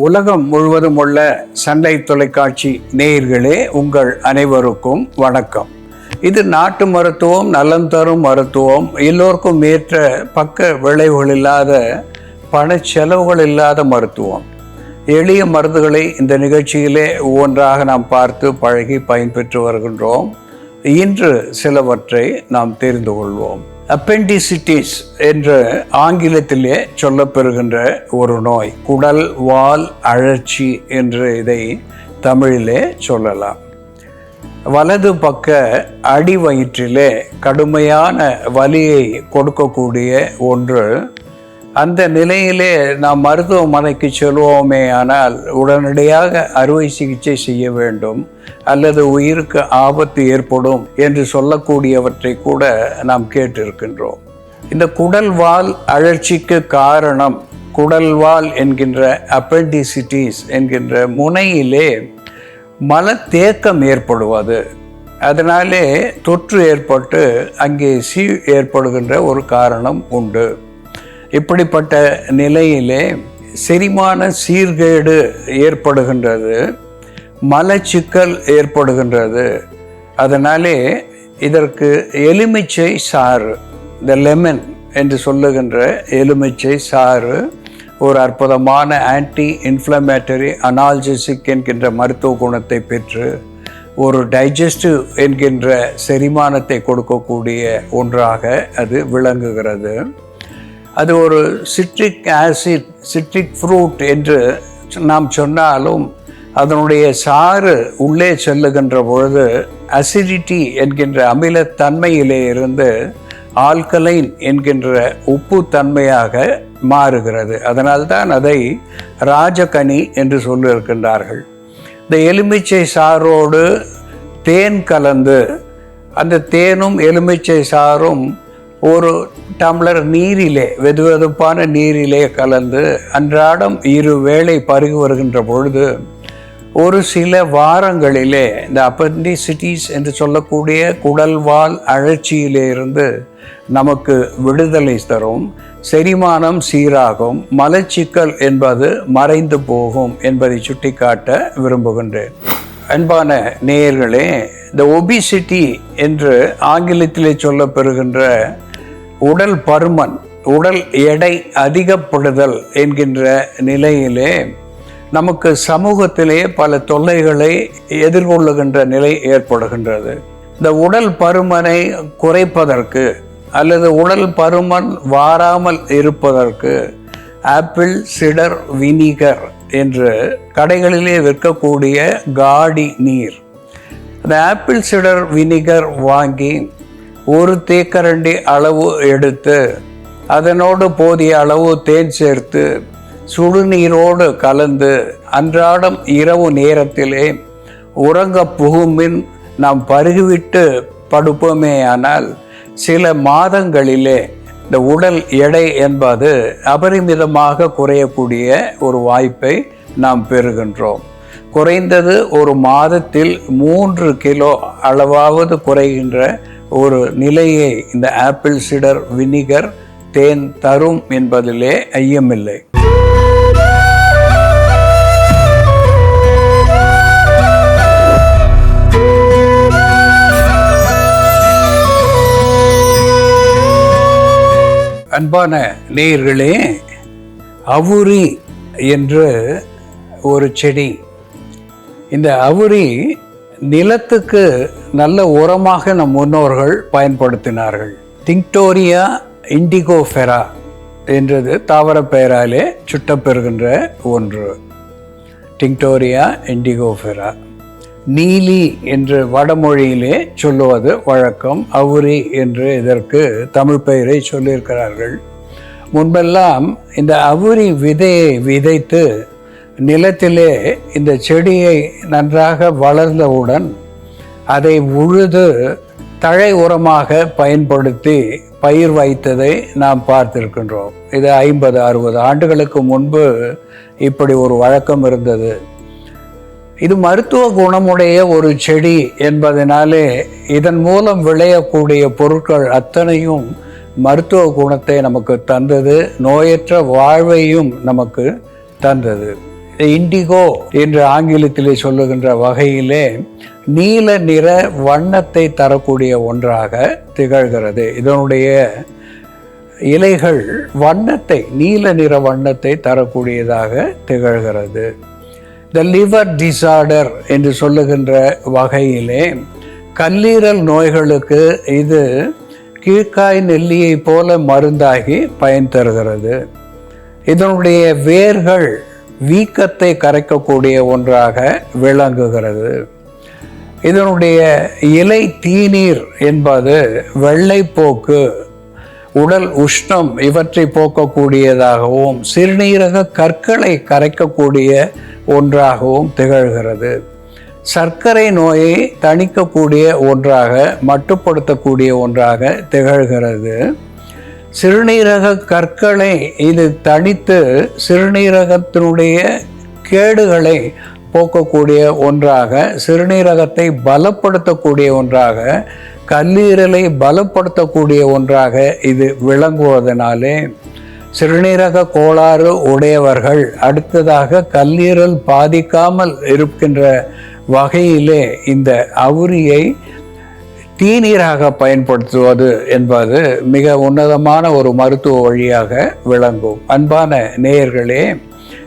உலகம் முழுவதும் உள்ள சண்டை தொலைக்காட்சி நேயர்களே உங்கள் அனைவருக்கும் வணக்கம். இது நாட்டு மருத்துவம் நலம் தரும் மருத்துவம் எல்லோருக்கும் ஏற்ற பக்க விளைவுகள் இல்லாத பண செலவுகள் இல்லாத மருத்துவம். எளிய மருந்துகளை இந்த நிகழ்ச்சியிலே ஒவ்வொன்றாக நாம் பார்த்து பழகி பயன்பெற்று வருகின்றோம். இன்று சிலவற்றை நாம் தெரிந்து கொள்வோம். அப்பெண்டிசிட்டிஸ் என்று ஆங்கிலத்திலே சொல்லப்பெறுகின்ற ஒரு நோய் குடல் வால் அழற்சி என்று இதை தமிழிலே சொல்லலாம். வலது பக்க அடி வயிற்றிலே கடுமையான வலியை கொடுக்கக்கூடிய ஒன்று. அந்த நிலையிலே நாம் மருத்துவமனைக்கு செல்வோமே ஆனால் உடனடியாக அறுவை சிகிச்சை செய்ய வேண்டும். அல்லது உயிருக்கு ஆபத்து ஏற்படும் என்று சொல்லக்கூடியவற்றை கூட நாம் கேட்டிருக்கின்றோம். இந்த குடல்வால் அழற்சிக்கு காரணம் குடல்வால் என்கின்ற அப்பெண்டிசிட்டிஸ் என்கின்ற முனையிலே மலத்தேக்கம் ஏற்படுவது. அதனாலே தொற்று ஏற்பட்டு அங்கே சீ ஏற்படுகின்ற ஒரு காரணம் உண்டு. இப்படிப்பட்ட நிலையிலே செரிமான சீர்கேடு ஏற்படுகின்றது. மலச்சிக்கல் ஏற்படுகின்றது. அதனாலே இதற்கு எலுமிச்சை சாறு இந்த லெமன் என்று சொல்லுகின்ற எலுமிச்சை சாறு ஒரு அற்புதமான ஆன்டி இன்ஃப்ளமேட்டரி அனால்ஜிசிக் என்கின்ற மருத்துவ குணத்தை பெற்று ஒரு டைஜஸ்டிவ் என்கின்ற செரிமானத்தை கொடுக்கக்கூடிய ஒன்றாக அது விளங்குகிறது. அது ஒரு சிட்ரிக் ஆசிட் சிட்ரிக் ஃப்ரூட் என்று நாம் சொன்னாலும் அதனுடைய சாறு உள்ளே செல்லுகின்ற பொழுது அசிடிட்டி என்கின்ற அமிலத்தன்மையிலே இருந்து ஆல்கலைன் என்கின்ற உப்பு தன்மையாக மாறுகிறது. அதனால்தான் அதை ராஜகனி என்று சொல்லியிருக்கின்றார்கள். இந்த எலுமிச்சை சாரோடு தேன் கலந்து அந்த தேனும் எலுமிச்சை சாரும் ஒரு டம்ளர் நீரிலே வெதுவெதுப்பான நீரிலே கலந்து அன்றாடம் இரு வேளை பருகி வருகின்ற பொழுது ஒரு சில வாரங்களிலே இந்த அப்பெண்டிசிட்டிஸ் என்று சொல்லக்கூடிய குடல்வால் அழற்சியிலிருந்து நமக்கு விடுதலை தரும் செரிமானம் சீராகும் மலச்சிக்கல் என்பது மறைந்து போகும் என்பதை சுட்டிக்காட்ட விரும்புகின்றேன். அன்பான நேயர்களே இந்த ஒபிசிட்டி என்று ஆங்கிலத்திலே சொல்லப்பெறுகின்ற உடல் பருமன் உடல் எடை அதிகப்படுதல் என்கின்ற நிலையிலே நமக்கு சமூகத்திலே பல தொல்லைகளை எதிர்கொள்ளுகின்ற நிலை ஏற்படுகின்றது. இந்த உடல் பருமனை குறைப்பதற்கு அல்லது உடல் பருமன் வாராமல் இருப்பதற்கு ஆப்பிள் சிடர் வினிகர் என்று கடைகளிலே விற்கக்கூடிய காடி நீர். அந்த ஆப்பிள் சிடர் வினிகர் வாங்கி ஒரு தேக்கரண்டி அளவு எடுத்து அதனோடு போதிய அளவு தேன் சேர்த்து சுடுநீரோடு கலந்து அன்றாடம் இரவு நேரத்திலே உறங்க புகுமின் நாம் பருகிவிட்டு படுப்போமே ஆனால் சில மாதங்களிலே இந்த உடல் எடை என்பது அபரிமிதமாக குறையக்கூடிய ஒரு வாய்ப்பை நாம் பெறுகின்றோம். குறைந்தது ஒரு மாதத்தில் மூன்று கிலோ அளவாவது குறைகின்ற ஒரு நிலையை இந்த ஆப்பிள் சிடர் வினிகர் தேன் தரும் என்பதிலே ஐயமில்லை. அன்பான நேயர்களே அவுரி என்று ஒரு செடி. இந்த அவுரி நிலத்துக்கு நல்ல உரமாக நம் முன்னோர்கள் பயன்படுத்தினார்கள். திங்டோரியா இண்டிகோஃபெரா என்றது தாவர பெயராலே சுட்டப்பெறுகின்ற ஒன்று. டிங்டோரியா இண்டிகோஃபெரா நீலி என்று வடமொழியிலே சொல்லுவது வழக்கம் அவுரி என்று இதற்கு தமிழ் பெயரை சொல்லியிருக்கிறார்கள். முன்பெல்லாம் இந்த அவுரி விதையை விதைத்து நிலத்திலே இந்த செடியை நன்றாக வளர்ந்தவுடன் அதை உழுது தழை உரமாக பயன்படுத்தி பயிர் வைத்ததை நாம் பார்த்திருக்கின்றோம். இது ஐம்பது அறுபது ஆண்டுகளுக்கு முன்பு இப்படி ஒரு வழக்கம் இருந்தது. இது மருத்துவ குணமுடைய ஒரு செடி என்பதனாலே இதன் மூலம் விளையக்கூடிய பொருட்கள் அத்தனையும் மருத்துவ குணத்தை நமக்கு தந்தது நோயற்ற வாழ்வையும் நமக்கு தந்தது. இண்டிகோ என்று ஆங்கிலத்திலே சொல்லுகின்ற வகையிலே நீல நிற வண்ணத்தை தரக்கூடிய ஒன்றாக திகழ்கிறது. இதனுடைய இலைகள் வண்ணத்தை நீல நிற வண்ணத்தை தரக்கூடியதாக திகழ்கிறது. த லிவர் டிசார்டர் என்று சொல்லுகின்ற வகையிலே கல்லீரல் நோய்களுக்கு இது கீழ்காய் நெல்லியை போல மருந்தாகி பயன் தருகிறது. இதனுடைய வேர்கள் வீக்கத்தை கரைக்கக்கூடிய ஒன்றாக விளங்குகிறது. இதனுடைய இலை தீநீர் என்பது வெள்ளைப்போக்கு உடல் உஷ்ணம் இவற்றை போக்கக்கூடியதாகவும் சிறுநீரக கற்களை கரைக்கக்கூடிய ஒன்றாகவும் திகழ்கிறது. சர்க்கரை நோயை தணிக்கக்கூடிய ஒன்றாக மட்டுப்படுத்தக்கூடிய ஒன்றாக திகழ்கிறது. சிறுநீரக கற்களை இது தணித்து சிறுநீரகத்தினுடைய கேடுகளை போக்கக்கூடிய ஒன்றாக சிறுநீரகத்தை பலப்படுத்தக்கூடிய ஒன்றாக கல்லீரலை பலப்படுத்தக்கூடிய ஒன்றாக இது விளங்குவதனாலே சிறுநீரக கோளாறு உடையவர்கள் அடுத்ததாக கல்லீரல் பாதிக்காமல் இருக்கின்ற வகையிலே இந்த அவுரியை தீநீராக பயன்படுத்துவது என்பது மிக உன்னதமான ஒரு மருத்துவ வழியாக விளங்கும். அன்பான நேயர்களே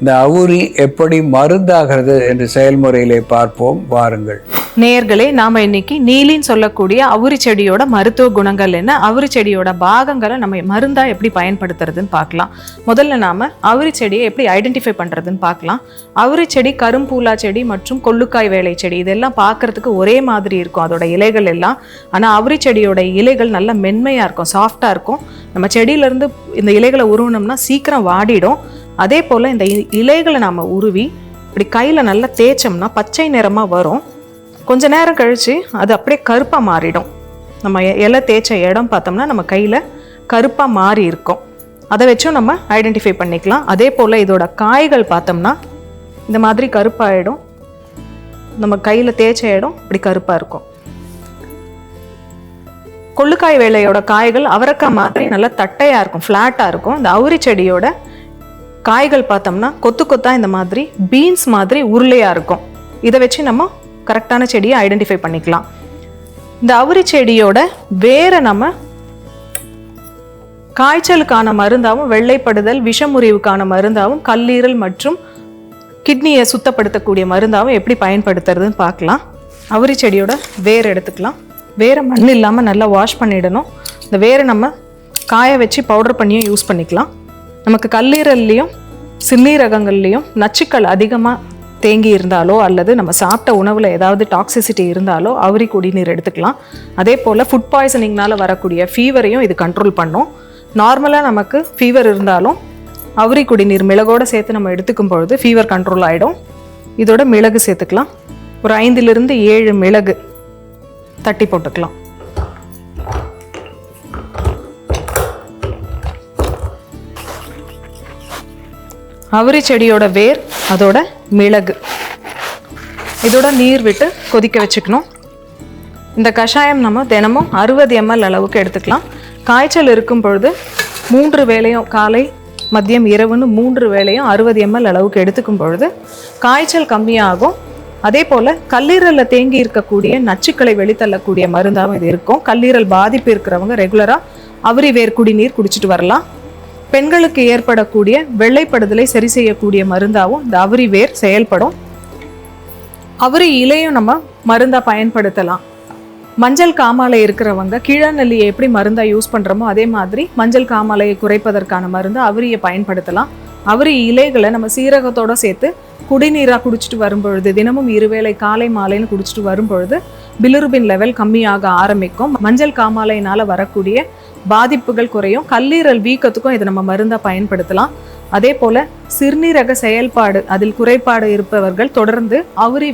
இந்த அவுரி எப்படி மருந்தாகிறது என்று செயல்முறையிலே பார்ப்போம். வாருங்கள். நேர்களே நாம் இன்னைக்கு நீலின்னு சொல்லக்கூடிய அவுரி செடியோட மருத்துவ குணங்கள் என்ன அவுரி செடியோட பாகங்களை நம்ம மருந்தாக எப்படி பயன்படுத்துறதுன்னு பார்க்கலாம். முதல்ல நாம் அவுரி செடியை எப்படி ஐடென்டிஃபை பண்ணுறதுன்னு பார்க்கலாம். அவுரி செடி கரும்பூலா செடி மற்றும் கொள்ளுக்காய் வேலை செடி இதெல்லாம் பார்க்கறதுக்கு ஒரே மாதிரி இருக்கும். அதோட இலைகள் எல்லாம். ஆனால் அவுரி செடியோட இலைகள் நல்ல மென்மையாக இருக்கும் சாஃப்டாக இருக்கும். நம்ம செடியிலேருந்து இந்த இலைகளை உருவினோம்னா சீக்கிரம் வாடிடும். அதே போல் இந்த இ- இலைகளை நாம் உருவி இப்படி கையில் நல்லா தேய்ச்சோம்னா பச்சை நிறமாக வரும். கொஞ்ச நேரம் கழித்து அது அப்படியே கருப்பாக மாறிடும். நம்ம எ- இலை தேய்ச்ச இடம் பார்த்தோம்னா நம்ம கையில் கருப்பாக மாறி இருக்கும். அதை வச்சும் நம்ம ஐடென்டிஃபை பண்ணிக்கலாம். அதே போல் இதோட காய்கள் பார்த்தோம்னா இந்த மாதிரி கருப்பாகிடும் நம்ம கையில் தேய்ச்ச இடம் இப்படி கருப்பாக இருக்கும். கொள்ளுக்காய் வேலையோட காய்கள் அவரைக்காய் மாதிரி நல்லா தட்டையாக இருக்கும் ஃப்ளாட்டாக இருக்கும். இந்த அவுரி செடியோட காய்கள் பார்த்தோம்னா கொத்து கொத்தாக இந்த மாதிரி பீன்ஸ் மாதிரி உருளையாக இருக்கும். இதை வச்சு நம்ம கரெக்டான செடியை ஐடென்டிஃபை பண்ணிக்கலாம். இந்த அவுரி செடியோட வேரை நம்ம காய்ச்சலுக்கான மருந்தாகவும் வெள்ளைப்படுதல் விஷமுறிவுக்கான மருந்தாகவும் கல்லீரல் மற்றும் கிட்னியை சுத்தப்படுத்தக்கூடிய மருந்தாகவும் எப்படி பயன்படுத்துறதுன்னு பார்க்கலாம். அவுரி செடியோட வேர் எடுத்துக்கலாம். வேரை மண் இல்லாமல் நல்லா வாஷ் பண்ணிடணும். இந்த வேரை நம்ம காய வச்சு பவுடர் பண்ணியும் யூஸ் பண்ணிக்கலாம். நமக்கு கல்லீரல்லையும் சில்லீரகங்கள்லேயும் நச்சுக்கள் அதிகமாக தேங்கி இருந்தாலோ அல்லது நம்ம சாப்பிட்ட உணவில் ஏதாவது டாக்ஸிசிட்டி இருந்தாலோ அவரி குடிநீர் எடுத்துக்கலாம். அதே போல் ஃபுட் பாய்சனிங்னால் வரக்கூடிய ஃபீவரையும் இது கண்ட்ரோல் பண்ணும். நார்மலாக நமக்கு ஃபீவர் இருந்தாலும் அவரி குடிநீர் மிளகோடு சேர்த்து நம்ம எடுத்துக்கும் பொழுது ஃபீவர் கண்ட்ரோல் ஆகிடும் இதோட மிளகு சேர்த்துக்கலாம். ஒரு ஐந்திலிருந்து ஏழு மிளகு தட்டி போட்டுக்கலாம். அவரி செடியோட வேர் அதோட மிளகு. இதோட நீர் விட்டு கொதிக்க வச்சுக்கணும். இந்த கஷாயம் நம்ம தினமும் அறுபது எம்எல் அளவுக்கு எடுத்துக்கலாம். காய்ச்சல் இருக்கும் பொழுது மூன்று வேளையும் காலை மதியம் இரவுன்னு மூன்று வேளையும் அறுபது எம்எல் அளவுக்கு எடுத்துக்கும் பொழுது காய்ச்சல் கம்மியாகும். அதே போல் கல்லீரலில் தேங்கி இருக்கக்கூடிய நச்சுக்களை வெளித்தள்ளக்கூடிய மருந்தாகவும் இது இருக்கும். கல்லீரல் பாதிப்பு இருக்கிறவங்க ரெகுலராக அவரி வேர் குடிநீர் குடிச்சிட்டு வரலாம். பெண்களுக்கு ஏற்படக்கூடிய வெள்ளைப்படுதலை சரி செய்யக்கூடிய மருந்தாகவும் இந்த அவரி வேர் செயல்படும். அவரி இலையும் நம்ம மருந்தாக பயன்படுத்தலாம். மஞ்சள் காமாலை இருக்கிறவங்க கீழநெல்லியை எப்படி மருந்தாக யூஸ் பண்ணுறோமோ அதே மாதிரி மஞ்சள் காமாலையை குறைப்பதற்கான மருந்து அவரியை பயன்படுத்தலாம். அவரி இலைகளை நம்ம சீரகத்தோட சேர்த்து குடிநீராக குடிச்சிட்டு வரும்பொழுது தினமும் இருவேளை காலை மாலைன்னு குடிச்சிட்டு வரும்பொழுது பிலிருபின் லெவல் கம்மியாக ஆரம்பிக்கும். மஞ்சள் காமாலையினால் வரக்கூடிய பாதிப்புகள் குறையும். கல்லீரல் வீக்கத்துக்கும் இதை நம்ம மருந்தாக பயன்படுத்தலாம். அதே போல் சிறுநீரக செயல்பாடு அதில் குறைபாடு இருப்பவர்கள் தொடர்ந்து அவரி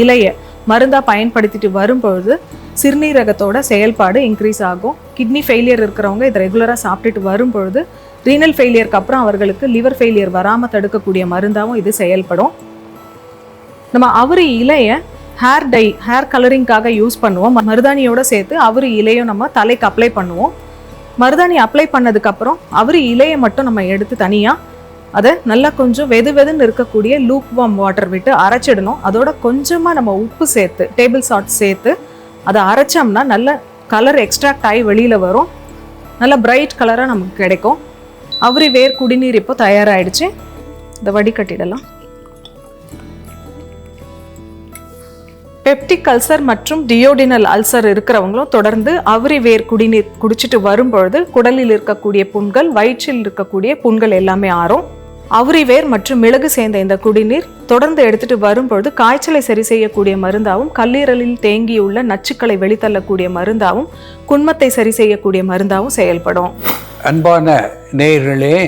இலையை மருந்தாக பயன்படுத்திட்டு வரும்பொழுது சிறுநீரகத்தோட செயல்பாடு இன்க்ரீஸ் ஆகும். கிட்னி ஃபெயிலியர் இருக்கிறவங்க இதை ரெகுலராக சாப்பிட்டுட்டு வரும்பொழுது ரீனல் ஃபெயிலியருக்கு அப்புறம் அவர்களுக்கு லிவர் ஃபெயிலியர் வராமல் தடுக்கக்கூடிய மருந்தாகவும் இது செயல்படும். நம்ம அவரி இலையை ஹேர் டை ஹேர் கலரிங்காக யூஸ் பண்ணுவோம். மருதாணியோட சேர்த்து அவரி இலையும் நம்ம தலைக்கு அப்ளை பண்ணுவோம். மருதாணி அப்ளை பண்ணதுக்கப்புறம் அவரி இலையை மட்டும் நம்ம எடுத்து தனியாக அதை நல்லா கொஞ்சம் வெது வெதுன்னு இருக்கக்கூடிய லூக் வார்ம் வாட்டர் விட்டு அரைச்சிடணும். அதோட கொஞ்சமாக நம்ம உப்பு சேர்த்து டேபிள் சால்ட் சேர்த்து அதை அரைச்சோம்னா நல்ல கலர் எக்ஸ்ட்ராக்ட் ஆகி வெளியில் வரும். நல்ல பிரைட் கலராக நமக்கு கிடைக்கும். அவரி வேர் குடிநீர் இப்போ தயாராகிடுச்சு இதை வடிகட்டிடலாம். பெப்டிக் அல்சர் மற்றும் டியோடினல் அல்சர் இருக்கிறவங்களும் தொடர்ந்து அவரி வேர் குடிநீர் குடிச்சிட்டு வரும்பொழுது குடலில் இருக்கக்கூடிய புண்கள் வயிற்றில் இருக்கக்கூடிய புண்கள் எல்லாமே ஆறும். அவரி வேர் மற்றும் மிளகு சேர்ந்த இந்த குடிநீர் தொடர்ந்து எடுத்துட்டு வரும்பொழுது காய்ச்சலை சரி செய்யக்கூடிய மருந்தாகவும் கல்லீரலில் தேங்கியுள்ள நச்சுக்களை வெளித்தள்ளக்கூடிய மருந்தாகவும் குன்மத்தை சரி செய்யக்கூடிய மருந்தாகவும் செயல்படும். அன்பான நேயர்களே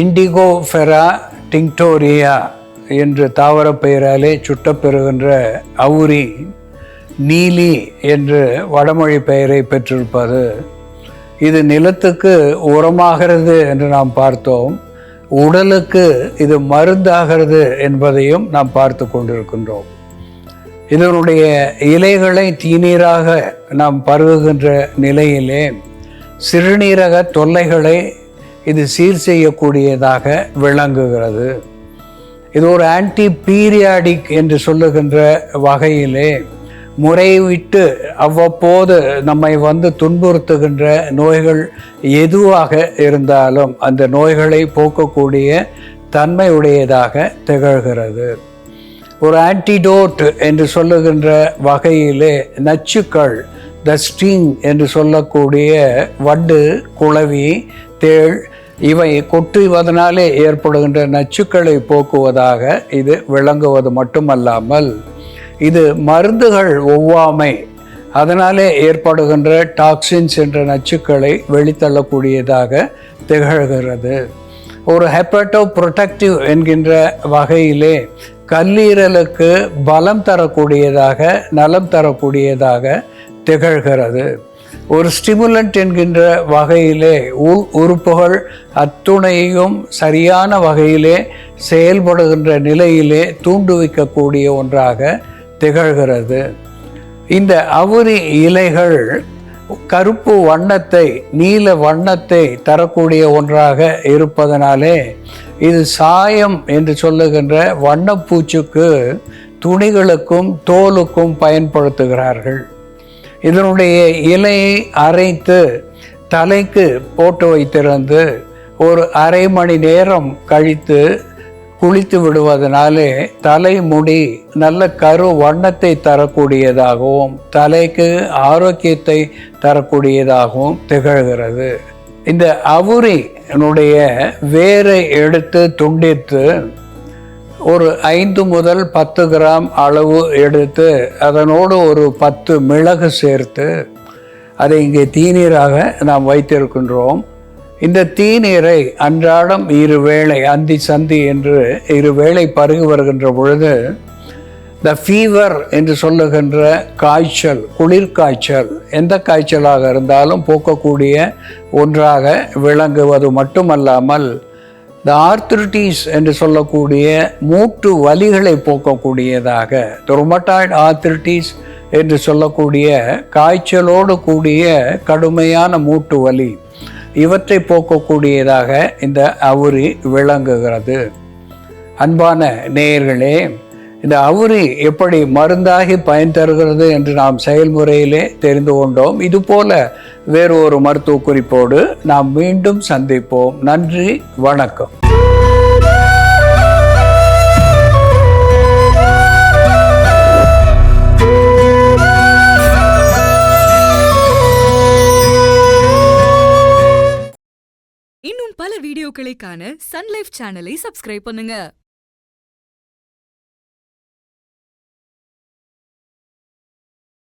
இண்டிகோ ஃபெரா டிங்டோரியா என்று தாவர பெயராலே சுட்டப்பெறுகின்ற அவுரி நீலி என்று வடமொழி பெயரை பெற்றிருப்பது. இது நிலத்துக்கு உரமாகிறது என்று நாம் பார்த்தோம். உடலுக்கு இது மருந்தாகிறது என்பதையும் நாம் பார்த்து கொண்டிருக்கின்றோம். இதனுடைய இலைகளை தீநீராக நாம் பருகுகின்ற நிலையிலே சிறுநீரக தொல்லைகளை இது சீர் செய்யக்கூடியதாக விளங்குகிறது. இது ஒரு ஆன்டி பீரியாடிக் என்று சொல்லுகின்ற வகையிலே முறைவிட்டு அவ்வப்போது நம்மை வந்து துன்புறுத்துகின்ற நோய்கள் எதுவாக இருந்தாலும் அந்த நோய்களை போக்கக்கூடிய தன்மையுடையதாக திகழ்கிறது. ஒரு ஆன்டிடோட் என்று சொல்லுகின்ற வகையிலே நச்சுக்கள் த ஸ்டிங் என்று சொல்லக்கூடிய வண்டு குளவி தேள் இவை கொட்டுவதனாலே ஏற்படுகின்ற நச்சுக்களை போக்குவதாக இது விளங்குவது மட்டுமல்லாமல் இது மருந்துகள் ஒவ்வாமை அதனாலே ஏற்படுகின்ற டாக்ஸின்ஸ் என்ற நச்சுக்களை வெளித்தள்ளக்கூடியதாக திகழ்கிறது. ஒரு ஹெப்பட்டோ ப்ரொடக்டிவ் என்கின்ற வகையிலே கல்லீரலுக்கு பலம் தரக்கூடியதாக நலம் தரக்கூடியதாக திகழ்கிறது. ஒரு ஸ்டிமுலண்ட் என்கின்ற வகையிலே உள் உறுப்புகள் அத்துணையையும் சரியான வகையிலே செயல்படுகின்ற நிலையிலே தூண்டுவிக்கக்கூடிய ஒன்றாக திகழ்கிறது. இந்த அவுரி இலைகள் கருப்பு வண்ணத்தை நீல வண்ணத்தை தரக்கூடிய ஒன்றாக இருப்பதனாலே இது சாயம் என்று சொல்லுகின்ற வண்ணப்பூச்சுக்கு துணிகளுக்கும் தோலுக்கும் பயன்படுத்துகிறார்கள். இதனுடைய இலையை அரைத்து தலைக்கு போட்டு வைத்திருந்து ஒரு அரை மணி நேரம் கழித்து குளித்து விடுவதனாலே தலைமுடி நல்ல கரு வண்ணத்தை தரக்கூடியதாகவும் தலைக்கு ஆரோக்கியத்தை தரக்கூடியதாகவும் திகழ்கிறது. இந்த அவுரினுடைய வேரை எடுத்து துண்டித்து ஒரு ஐந்து முதல் பத்து கிராம் அளவு எடுத்து அதனோடு ஒரு பத்து மிளகு சேர்த்து அதை இங்கே தீநீராக நாம் வைத்திருக்கின்றோம். இந்த தீநீரை அன்றாடம் இரு வேளை அந்தி சந்தி என்று இரு வேளை பருகி வருகின்ற பொழுது த ஃபீவர் என்று சொல்லுகின்ற காய்ச்சல் குளிர்காய்ச்சல் எந்த காய்ச்சலாக இருந்தாலும் போக்கக்கூடிய ஒன்றாக விளங்குவது மட்டுமல்லாமல் இந்த ஆர்த்ரிட்டிஸ் என்று சொல்லக்கூடிய மூட்டு வலிகளை போக்கக்கூடியதாக ரொமட்டாய்டு ஆர்த்ரிட்டிஸ் என்று சொல்லக்கூடிய காய்ச்சலோடு கூடிய கடுமையான மூட்டு வலி இவற்றை போக்கக்கூடியதாக இந்த அவுரி விளங்குகிறது. அன்பான நேயர்களே இந்த அவுரி எப்படி மருந்தாகி பயன் தருகிறது என்று நாம் செயல்முறையிலே தெரிந்து கொண்டோம். இதுபோல வேறு ஒரு மருத்துவ குறிப்போடு நாம் மீண்டும் சந்திப்போம். நன்றி வணக்கம். இன்னும் பல வீடியோக்களை காண சன்லைஃப் சேனலை சப்ஸ்கிரைப் பண்ணுங்க.